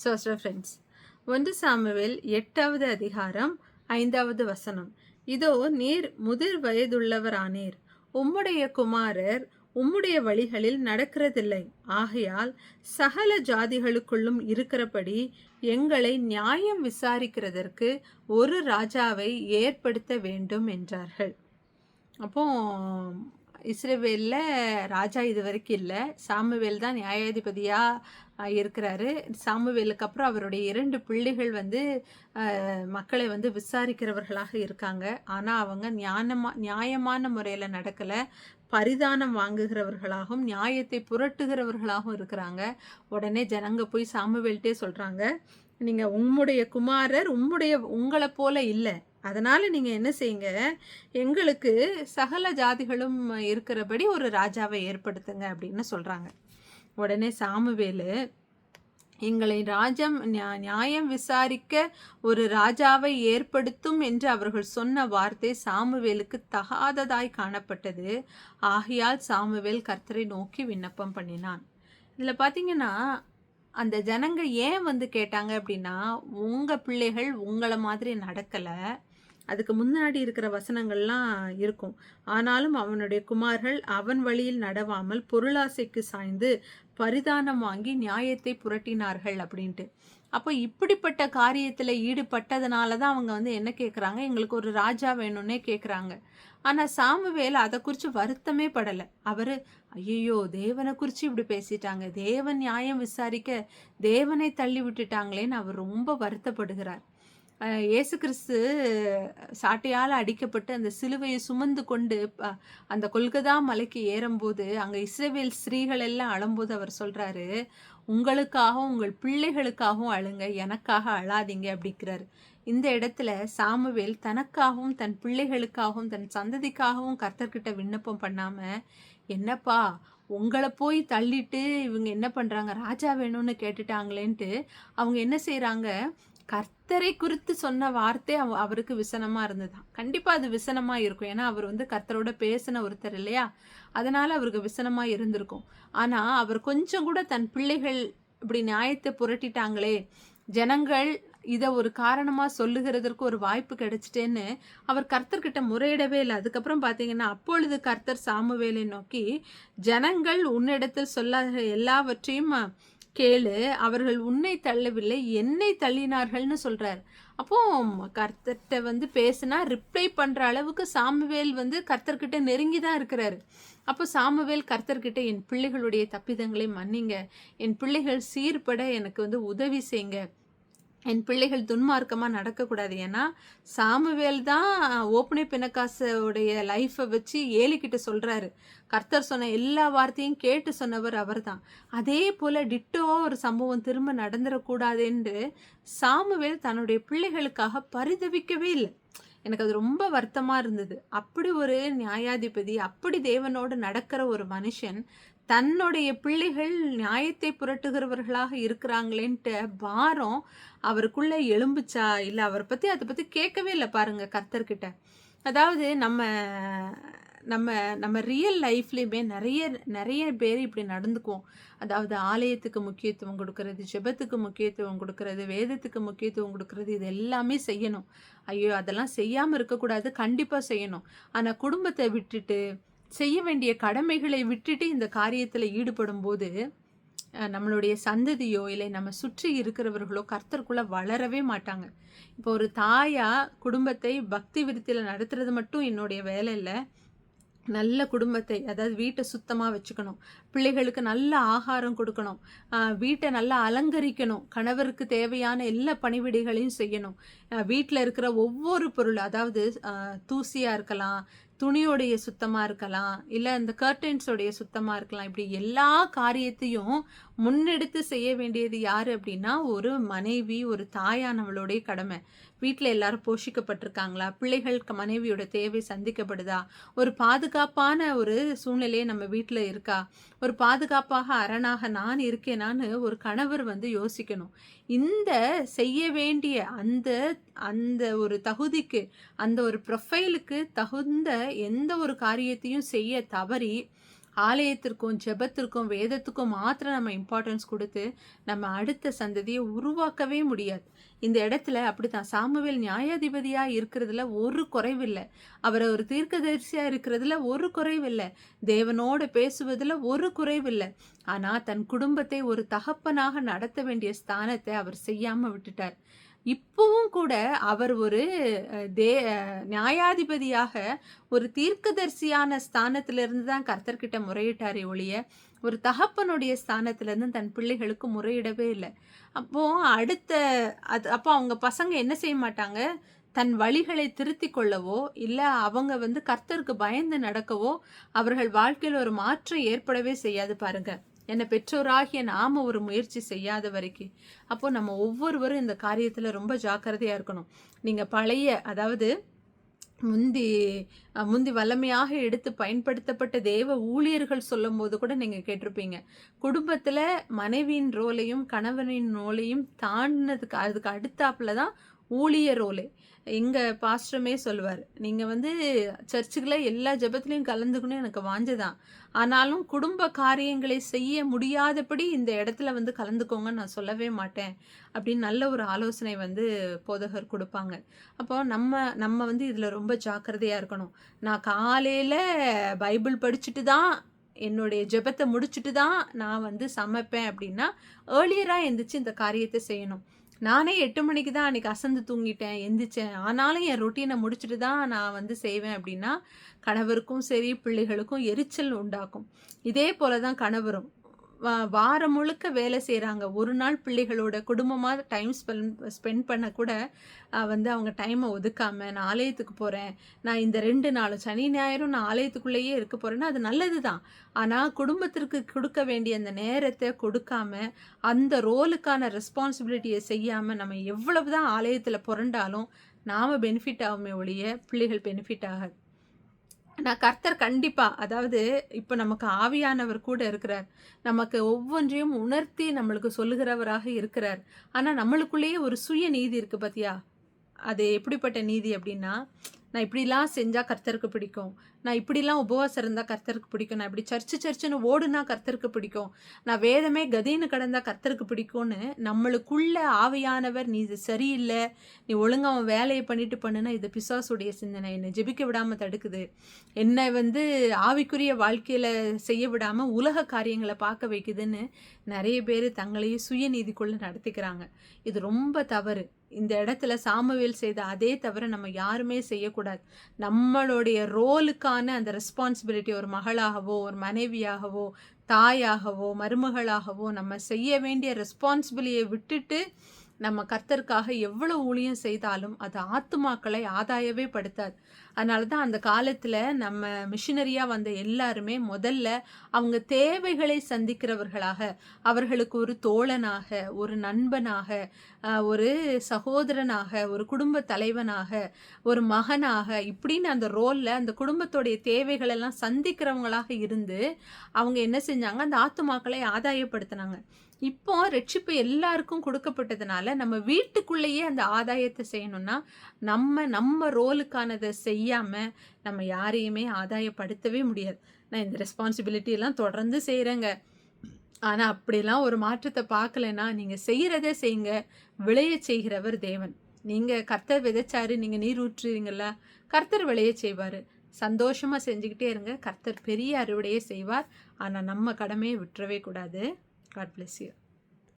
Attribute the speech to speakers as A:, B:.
A: Zoster friends ஒன்று Samuel எட்டாவது அதிகாரம் ஐந்தாவது வசனம் இதோ நீர் முதிர் வயதுள்ளவரானீர் உம்முடைய குமாரர் உம்முடைய வழிகளில் நடக்கிறதில்லை ஆகையால் சகல ஜாதிகளுக்குள்ளும் இருக்கிறபடி எங்களை நியாயம் விசாரிக்கிறதற்கு ஒரு ராஜாவை ஏற்படுத்த வேண்டும் என்றார்கள் அப்போ இஸ்ரேவேலில் ராஜா இது வரைக்கும் இல்லை சாமுவேல் தான் நியாயாதிபதியாக இருக்கிறாரு. சாமுவேலுக்கு அப்புறம் அவருடைய இரண்டு பிள்ளைகள் வந்து மக்களை வந்து விசாரிக்கிறவர்களாக இருக்காங்க. ஆனால் அவங்க ஞானமா நியாயமான முறையில் நடக்கலை. பரிதானம் வாங்குகிறவர்களாகவும் நியாயத்தை புரட்டுகிறவர்களாகவும் இருக்கிறாங்க. உடனே ஜனங்க போய் சாமுவேல்கிட்டே சொல்கிறாங்க நீங்கள் உம்முடைய குமாரர் உம்முடைய உங்களை போல இல்லை. அதனால் நீங்கள் என்ன செய்யுங்க? எங்களுக்கு சகல ஜாதிகளும் இருக்கிறபடி ஒரு ராஜாவை ஏற்படுத்துங்க அப்படின்னு சொல்கிறாங்க உடனே சாமுவேலு எங்களை ராஜம் நியாயம் விசாரிக்க ஒரு ராஜாவை ஏற்படுத்தும் என்று அவர்கள் சொன்ன வார்த்தை சாமுவேலுக்கு தகாததாய் காணப்பட்டது. ஆகையால் சாமுவேல் கர்த்தரை நோக்கி விண்ணப்பம் பண்ணினான். இதில் பார்த்தீங்கன்னா அந்த ஜனங்க ஏன் வந்து கேட்டாங்க அப்படின்னா உங்கள் பிள்ளைகள் உங்களை மாதிரி நடக்கலை. அதுக்கு முன்னாடி இருக்கிற வசனங்கள்லாம் இருக்கும். ஆனாலும் அவனுடைய குமார்கள் அவன் வழியில் நடவாமல் பொருளாசைக்கு சாய்ந்து பரிதானம் வாங்கி நியாயத்தை புரட்டினார்கள் அப்படின்ட்டு. அப்போ இப்படிப்பட்ட காரியத்தில் ஈடுபட்டதுனால தான் அவங்க வந்து என்ன கேட்குறாங்க எங்களுக்கு ஒரு ராஜா வேணும்னே கேட்குறாங்க ஆனால் சாமுவேல் அதை குறித்து வருத்தமே படலை. அவர் ஐயோ தேவனை குறித்து இப்படி பேசிட்டாங்க. தேவன் நியாயம் விசாரிக்க தேவனை தள்ளி விட்டுட்டாங்களேன்னு அவர் ரொம்ப வருத்தப்படுகிறார். இயேசு கிறிஸ்து சாட்டையால் அடிக்கப்பட்டு அந்த சிலுவையை சுமந்து கொண்டு அந்த கொல்கதா மலைக்கு ஏறும்போது அங்கே இஸ்ரேவேல் ஸ்ரீகள் எல்லாம் அழும்போது அவர் சொல்கிறாரு உங்களுக்காகவும் உங்கள் பிள்ளைகளுக்காகவும் அழுங்க எனக்காக அழாதீங்க அப்படிங்கிறாரு. இந்த இடத்துல சாமுவேல் தனக்காகவும் தன் பிள்ளைகளுக்காகவும் தன் சந்ததிக்காகவும் கர்த்தர்கிட்ட விண்ணப்பம் பண்ணாமல் என்னப்பா உங்களை போய் தள்ளிட்டு இவங்க என்ன பண்ணுறாங்க ராஜா வேணும்னு கேட்டுட்டாங்களேன்ட்டு அவங்க என்ன செய்கிறாங்க கர்த்தரை குறித்து சொன்ன வார்த்தை அவ அவருக்கு விசனமாக இருந்ததுதான் கண்டிப்பாக அது விசனமாக இருக்கும். ஏன்னா அவர் வந்து கர்த்தரோட பேசின ஒருத்தர் இல்லையா? அதனால் அவருக்கு விசனமாக இருந்திருக்கும். ஆனால் அவர் கொஞ்சம் கூட தன் பிள்ளைகள் இப்படி நியாயத்தை புரட்டிட்டாங்களே ஜனங்கள் இதை ஒரு காரணமாக சொல்லுகிறதற்கு ஒரு வாய்ப்பு கிடைச்சிட்டேன்னு அவர் கர்த்தர்கிட்ட முறையிடவே இல்லை. அதுக்கப்புறம் பார்த்தீங்கன்னா அப்பொழுது கர்த்தர் சாமுவேலை நோக்கி ஜனங்கள் உன்னிடத்தில் சொல்லாத எல்லாவற்றையும் கேளு அவர்கள் உன்னை தள்ளவில்லை என்னை தள்ளினார்கள்னு சொல்கிறார் அப்போ கர்த்தர்கிட்ட வந்து பேசினா ரிப்ளை பண்ணுற அளவுக்கு சாமுவேல் வந்து கர்த்தர்கிட்ட நெருங்கி தான் இருக்கிறாரு. அப்போ சாமுவேல் கர்த்தர்கிட்ட என் பிள்ளைகளுடைய தப்பிதங்களை மன்னிங்க. என் பிள்ளைகள் சீர்பட எனக்கு வந்து உதவி செய்யுங்க. என் பிள்ளைகள் துன்மார்க்கமாக நடக்கக்கூடாது. ஏன்னா சாமுவேல் தான் ஓப்பனே பிணக்காசுடைய லைஃப்பை வச்சு ஏலிக்கிட்ட சொல்கிறாரு கர்த்தர் சொன்ன எல்லா வார்த்தையும் கேட்டு சொன்னவர் அவர் தான் அதே போல் டிட்டோ ஒரு சம்பவம் திரும்ப நடந்துடக்கூடாது என்று சாமுவேல் தன்னுடைய பிள்ளைகளுக்காக பரிதவிக்கவே இல்லை. எனக்கு அது ரொம்ப வருத்தமாக இருந்தது. அப்படி ஒரு நியாயாதிபதி அப்படி தேவனோடு நடக்கிற ஒரு மனுஷன் தன்னுடைய பிள்ளைகள் நியாயத்தை புரட்டுகிறவர்களாக இருக்கிறாங்களேன்ட்டு பாரம் அவருக்குள்ளே எலும்புச்சா இல்லை அவரை பற்றி அதை பற்றி கேட்கவே இல்லை பாருங்க கர்த்தர்கிட்ட. அதாவது நம்ம நம்ம நம்ம ரியல் லைஃப்லேயுமே நிறைய நிறைய பேர் இப்படி நடந்துக்குவோம். அதாவது ஆலயத்துக்கு முக்கியத்துவம் கொடுக்கறது ஜெபத்துக்கு முக்கியத்துவம் கொடுக்கறது வேதத்துக்கு முக்கியத்துவம் கொடுக்கறது இது எல்லாமே செய்யணும். ஐயோ அதெல்லாம் செய்யாமல் இருக்கக்கூடாது கண்டிப்பாக செய்யணும். ஆனால் குடும்பத்தை விட்டுட்டு செய்ய வேண்டிய கடமைகளை விட்டுட்டு இந்த காரியத்தில் ஈடுபடும் போது நம்மளுடைய சந்ததியோ இல்லை நம்ம சுற்றி இருக்கிறவர்களோ கர்த்தருக்குள்ளே வளரவே மாட்டாங்க. இப்போ ஒரு தாயாக குடும்பத்தை பக்தி விருத்தியில் நடத்துறது மட்டும் என்னுடைய வேலை இல்லை. நல்ல குடும்பத்தை அதாவது வீட்டை சுத்தமாக வச்சுக்கணும். பிள்ளைகளுக்கு நல்ல ஆகாரம் கொடுக்கணும். வீட்டை நல்லா அலங்கரிக்கணும். கணவருக்கு தேவையான எல்லா பணிவிடைகளையும் செய்யணும். வீட்டில் இருக்கிற ஒவ்வொரு பொருள் அதாவது தூசியாக இருக்கலாம் துணியோடைய சுத்தமாக இருக்கலாம் இல்லை அந்த கர்டன்ஸோடைய சுத்தமாக இருக்கலாம் இப்படி எல்லா காரியத்தையும் முன்னெடுத்து செய்ய வேண்டியது யார் அப்படின்னா ஒரு மனைவி ஒரு தாயானவளுடைய கடமை. வீட்டில் எல்லாரும் போஷிக்கப்பட்டிருக்காங்களா? பிள்ளைகளுக்கு மனைவியோட தேவை சந்திக்கப்படுதா? ஒரு பாதுகாப்பான ஒரு சூழ்நிலையை நம்ம வீட்டில் இருக்கா? ஒரு பாதுகாப்பாக அரணாக நான் இருக்கேனான்னு ஒரு கணவர் வந்து யோசிக்கணும். இந்த செய்ய வேண்டிய அந்த அந்த ஒரு தகுதிக்கு அந்த ஒரு ப்ரொஃபைலுக்கு தகுந்த எந்த ஒரு காரியத்தையும் செய்ய தவறி ஆலயத்திற்கும் ஜெபத்திற்கும் வேதத்துக்கும் மாத்திரம் நம்ம இம்பார்ட்டன்ஸ் கொடுத்து நம்ம அடுத்த சந்ததியை உருவாக்கவே முடியாது. இந்த இடத்துல அப்படித்தான். சாமுவேல் நியாயாதிபதியாக இருக்கிறதுல ஒரு குறைவில்லை. அவர் ஒரு தீர்க்கதரிசியாக இருக்கிறதுல ஒரு குறைவில்லை. தேவனோடு பேசுவதில் ஒரு குறைவில்லை. ஆனால் தன் குடும்பத்தை ஒரு தகப்பனாக நடத்த வேண்டிய ஸ்தானத்தை அவர் செய்யாமல் விட்டுட்டார். இப்பவும் கூட அவர் ஒரு தே நியாயாதிபதியாக ஒரு தீர்க்கதரிசியான ஸ்தானத்திலிருந்து தான் கர்த்தர்கிட்ட முறையிட்டாரே ஒழிய ஒரு தகப்பனுடைய ஸ்தானத்திலேருந்து தன் பிள்ளைகளுக்கு முறையிடவே இல்லை. அப்போ அடுத்த அது அப்போ அவங்க பசங்க என்ன செய்ய மாட்டாங்க? தன் வழிகளை திருத்தி கொள்ளவோ இல்லை அவங்க வந்து கர்த்தருக்கு பயந்து நடக்கவோ அவர்கள் வாழ்க்கையில் ஒரு மாற்றம் ஏற்படவே செய்யாது பாருங்கள் என்னை பெற்றோராகிய நாம ஒரு முயற்சி செய்யாத வரைக்கும். அப்போது நம்ம ஒவ்வொருவரும் இந்த காரியத்தில் ரொம்ப ஜாக்கிரதையாக இருக்கணும். நீங்கள் பழைய அதாவது முந்தி முந்தி வல்லமையாக எடுத்து பயன்படுத்தப்பட்ட தேவ ஊழியர்கள் சொல்லும் போது கூட நீங்கள் கேட்டிருப்பீங்க. குடும்பத்தில் மனைவியின் ரோலையும் கணவனின் ரோலையும் தாண்டினதுக்கு அதுக்கு அடுத்தாப்புல தான் ஊழியரோலே எங்கள் பாஸ்டருமே சொல்லுவார் நீங்கள் வந்து சர்ச்சுக்குள்ள எல்லா ஜபத்துலேயும் கலந்துக்கணும் எனக்கு வாஞ்சதான் ஆனாலும் குடும்ப காரியங்களை செய்ய முடியாதபடி இந்த இடத்துல வந்து கலந்துக்கோங்க நான் சொல்லவே மாட்டேன். அப்படின்னு நல்ல ஒரு ஆலோசனை வந்து போதகர் கொடுப்பாங்க. அப்போ நம்ம நம்ம வந்து இதில் ரொம்ப ஜாக்கிரதையாக இருக்கணும். நான் காலையில் பைபிள் படிச்சுட்டு தான் என்னுடைய ஜெபத்தை முடிச்சுட்டு தான் நான் வந்து சமைப்பேன் அப்படின்னா ஏர்லியராக எழுந்திரிச்சு இந்த காரியத்தை செய்யணும். நானே எட்டு மணிக்கு தான் அன்றைக்கி அசந்து தூங்கிட்டேன் எந்திரிச்சேன். ஆனாலும் என் ரொட்டீனை முடிச்சுட்டு தான் நான் வந்து செய்வேன் அப்படின்னா கணவருக்கும் சரி பிள்ளைகளுக்கும் எரிச்சல் உண்டாக்கும். இதே போல தான் கணவரும். வாரம் முழுக்க வேலை செய்கிறாங்க ஒரு நாள் பிள்ளைகளோட குடும்பமாக டைம் ஸ்பெண்ட் ஸ்பெண்ட் பண்ண கூட வந்து அவங்க டைமை ஒதுக்காமல் நான் ஆலயத்துக்கு போகிறேன் நான் இந்த ரெண்டு நாளும் சனி ஞாயிறும் நான் ஆலயத்துக்குள்ளேயே இருக்க போகிறேன்னா அது நல்லது தான் ஆனால் குடும்பத்திற்கு கொடுக்க வேண்டிய அந்த நேரத்தை கொடுக்காம அந்த ரோலுக்கான ரெஸ்பான்சிபிலிட்டியை செய்யாமல் நம்ம எவ்வளவு தான் ஆலயத்தில் புரண்டாலும் நாம் பெனிஃபிட் ஆகுமே ஒழிய பிள்ளைகள் பெனிஃபிட் ஆகாது. நான் கர்த்தர் கண்டிப்பாக அதாவது இப்போ நமக்கு ஆவியானவர் கூட இருக்கிறார். நமக்கு ஒவ்வொன்றையும் உணர்த்தி நம்மளுக்கு சொல்லுகிறவராக இருக்கிறார். ஆனால் நம்மளுக்குள்ளேயே ஒரு சுய நீதி இருக்கு பாத்தியா? அது எப்படிப்பட்ட நீதி அப்படின்னா நான் இப்படிலாம் செஞ்சால் கர்த்தருக்கு பிடிக்கும். நான் இப்படிலாம் உபவாசம் இருந்தால் கர்த்தருக்கு பிடிக்கும். நான் இப்படி சர்ச்சு சர்ச்சுன்னு ஓடுனா கர்த்தருக்கு பிடிக்கும். நான் வேதமே கதின்னு கடந்தால் கர்த்தருக்கு பிடிக்கும்னு நம்மளுக்குள்ள ஆவியானவர் நீ இது சரியில்லை. நீ ஒழுங்கா அவன் வேலையை பண்ணிட்டு பண்ணுனா இது பிசாசுடைய சிந்தனை. என்னை ஜெபிக்க விடாமல் தடுக்குது. என்னை வந்து ஆவிக்குரிய வாழ்க்கையில் செய்ய விடாமல் உலக காரியங்களை பார்க்க வைக்குதுன்னு நிறைய பேர் தங்களையும் சுயநீதிக்குள்ளே நடத்திக்கிறாங்க. இது ரொம்ப தவறு. இந்த இடத்துல சாமுவேல் செய்த அதே தவிர நம்ம யாருமே செய்யக்கூடாது. நம்மளுடைய ரோலுக்கான அந்த ரெஸ்பான்சிபிலிட்டி ஒரு மகளாகவோ ஒரு மனைவியாகவோ தாயாகவோ மருமகளாகவோ நம்ம செய்ய வேண்டிய ரெஸ்பான்சிபிலியை விட்டுட்டு நம்ம கர்த்தருக்காக எவ்வளவு ஊழியம் செய்தாலும் அது ஆத்துமாக்களை ஆதாயவே படுத்தாது. அதனால தான் அந்த காலத்தில் நம்ம மிஷினரியாக வந்த எல்லாருமே முதல்ல அவங்க தேவைகளை சந்திக்கிறவர்களாக அவர்களுக்கு ஒரு தோழனாக ஒரு நண்பனாக ஒரு சகோதரனாக ஒரு குடும்ப தலைவனாக ஒரு மகனாக இப்படின்னு அந்த ரோலில் அந்த குடும்பத்துடைய தேவைகளெல்லாம் சந்திக்கிறவங்களாக இருந்து அவங்க என்ன செஞ்சாங்க? அந்த ஆத்துமாக்களை ஆதாயப்படுத்தினாங்க. இப்போ ரட்சிப்பு எல்லாருக்கும் கொடுக்கப்பட்டதுனால நம்ம வீட்டுக்குள்ளேயே அந்த ஆதாயத்தை செய்யணும்னா நம்ம நம்ம ரோலுக்கானதை செய் செய்யாமல் நம்ம யாரையுமே ஆதாயப்படுத்தவே முடியாது. நான் இந்த ரெஸ்பான்சிபிலிட்டியெல்லாம் தொடர்ந்து செய்கிறேங்க ஆனால் அப்படிலாம் ஒரு மாற்றத்தை பார்க்கலன்னா நீங்கள் செய்கிறத செய்யுங்க விளைய செய்கிறவர் தேவன். நீங்கள் கர்த்தர் விதைச்சாரு நீங்கள் நீர் ஊற்றுறீங்கள கர்த்தர் விளைய செய்வார். சந்தோஷமாக செஞ்சுக்கிட்டே இருங்க. கர்த்தர் பெரிய அறுவடையே செய்வார். ஆனால் நம்ம கடமையை விட்டுறவே கூடாது. God bless you